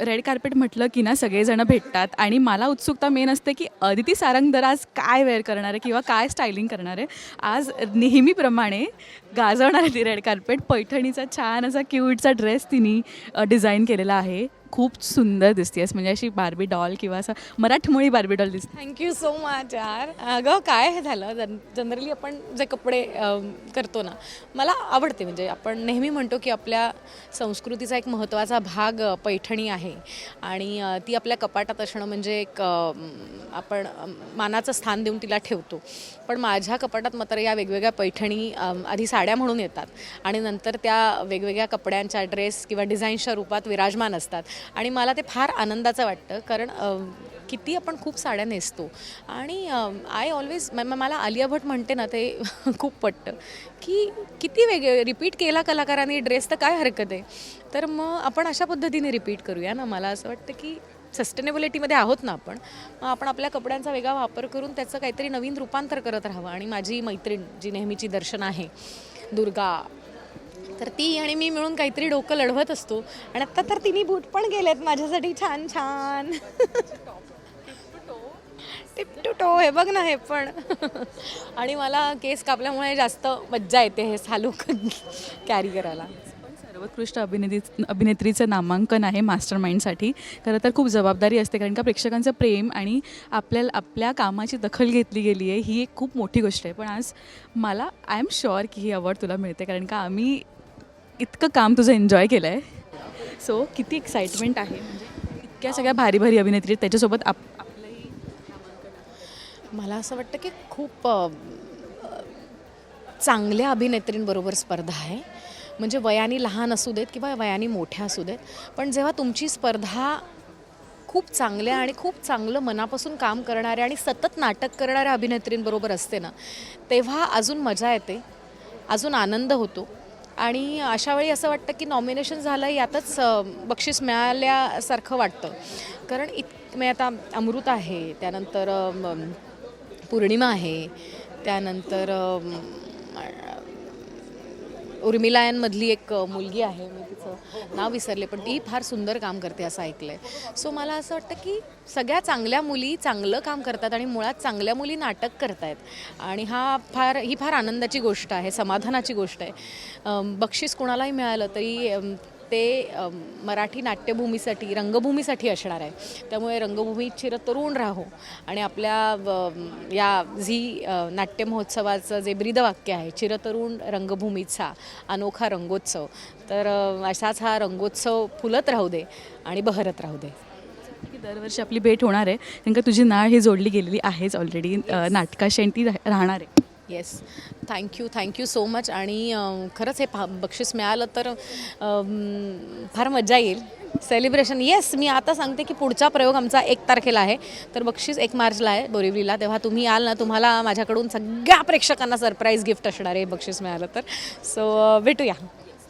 Red carpet म्हटलं की ना सगळेजण भेटतात आणि मला उत्सुकता मेन असते की अदिती सारंगदर आज काय वेअर करणार आहे किंवा काय स्टायलिंग करणार आहे. आज नेहमीप्रमाणे गाजवणार आहे ती रेड कार्पेट पैठणीचा छान असा क्यूटचा ड्रेस तिने डिझाईन केलेला आहे. खूप सुंदर दिसतेस म्हणजे अशी बार्बी डॉल किंवा असं मराठमोळी बार्बी डॉल दिसते. थँक्यू सो मच यार. अगं काय हे झालं? जन जनरली आपण जे कपडे अम, करतो ना मला आवडते. म्हणजे आपण नेहमी म्हणतो की आपल्या संस्कृतीचा एक महत्त्वाचा भाग अ, पैठणी आहे. आणि अ, ती आपल्या कपाटात असणं म्हणजे एक आपण मानाचं स्थान देऊन तिला ठेवतो. पण माझ्या कपाटात मात्र या वेगवेगळ्या पैठणी अम, आधी साड्या म्हणून येतात. आणि नंतर त्या वेगवेगळ्या कपड्यांच्या ड्रेस किंवा डिझाईन्सच्या रूपात विराजमान असतात. आणि मला ते फार आनंदाचं वाटतं कारण किती आपण खूप साड्या नेसतो. आणि आय ऑलवेज मला आलिया भट म्हणते ना ते खूप पटतं की किती वेगळे रिपीट केला कलाकारांनी ड्रेस तर काय हरकत आहे? तर मग आपण अशा पद्धतीने रिपीट करूया ना? मला असं वाटतं की सस्टेनेबिलिटीमध्ये आहोत ना आपण मग आपण आपल्या कपड्यांचा वेगळा वापर करून त्याचं काहीतरी नवीन रूपांतर करत राहावं. आणि माझी मैत्रीण जी नेहमीची दर्शन आहे दुर्गा तर ती आणि मी मिळून काहीतरी डोकं लढवत असतो. आणि आत्ता तर तिने बूट पण गेलेत माझ्यासाठी. छान छान. टिप टू टो हे बघ ना हे पण. आणि मला केस कापल्यामुळे जास्त मज्जा येते हे सालू कॅरी करायला. पण सर्वोत्कृष्ट अभिनेत्री अभिनेत्रीचं नामांकन आहे मास्टर माइंडसाठी खरं तर खूप जबाबदारी असते कारण का प्रेक्षकांचं प्रेम आणि आपल्या आपल्या कामाची दखल घेतली गेली आहे ही एक खूप मोठी गोष्ट आहे. पण आज मला आय एम शुअर की ही अवॉर्ड तुला मिळते कारण का आम्ही इतकं काम तुझं एन्जॉय केलं आहे सो किती एक्साइटमेंट आहे. म्हणजे इतक्या सगळ्या भारी भारी अभिनेत्री आहेत. त्याच्यासोबत आप आपलंही मला असं वाटतं की खूप अ, अ, चांगल्या अभिनेत्रींबरोबर स्पर्धा आहे. म्हणजे वयाने लहान असू देत किंवा वयाने मोठ्या असू देत पण जेव्हा तुमची स्पर्धा खूप चांगल्या आणि खूप चांगलं मनापासून काम करणाऱ्या आणि सतत नाटक करणाऱ्या अभिनेत्रींबरोबर असते ना तेव्हा अजून मजा येते अजून आनंद होतो. आणि अशावेळी असं वाटतं की नॉमिनेशन झालं यातच बक्षीस मिळाल्यासारखं वाटतं. कारण इत मी आता अमृत आहे त्यानंतर पूर्णिमा आहे त्यानंतर उर्मिलायांमधली एक मुलगी आहे. मी तिचं नाव विसरले पण ती फार सुंदर काम करते असं ऐकलं आहे सो मला असं वाटतं की सगळ्या चांगल्या मुली चांगलं काम करतात आणि मुळात चांगल्या मुली नाटक करतायत. आणि हा फार ही फार आनंदाची गोष्ट आहे समाधानाची गोष्ट आहे. बक्षीस कोणालाही मिळालं तरी ते मराठी नाट्यभूमीसाठी रंगभूमीसाठी असणार आहे. त्यामुळे रंगभूमी चिरतरुण राहो. आणि आपल्या या झी नाट्य महोत्सवाचं जे ब्रीदवाक्य आहे चिरतरुण रंगभूमीचा अनोखा रंगोत्सव तर असाच हा रंगोत्सव फुलत राहू दे आणि बहरत राहू दे. दरवर्षी आपली भेट होणार आहे. कारण का तुझी नाळ ही जोडली गेलेली आहेच ऑलरेडी नाटकाशी आणि ती राह- राहणार आहे. Yes thank you thank you so much आणि खरंच हे पा बक्षीस मिळालं तर फार मजा येईल. सेलिब्रेशन येस मी आता सांगते की पुढचा प्रयोग आमचा एक तारखेला आहे. तर बक्षीस एक मार्चला आहे बोरिवलीला. तेव्हा तुम्ही याल ना तुम्हाला माझ्याकडून सगळ्या प्रेक्षकांना सरप्राईज गिफ्ट असणार आहे बक्षीस मिळालं तर. सो भेटूया.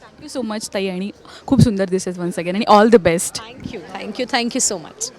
थँक्यू सो मच ताई आणि खूप सुंदर दिसेस वन्स अगेन आणि all the best thank you thank you thank you so much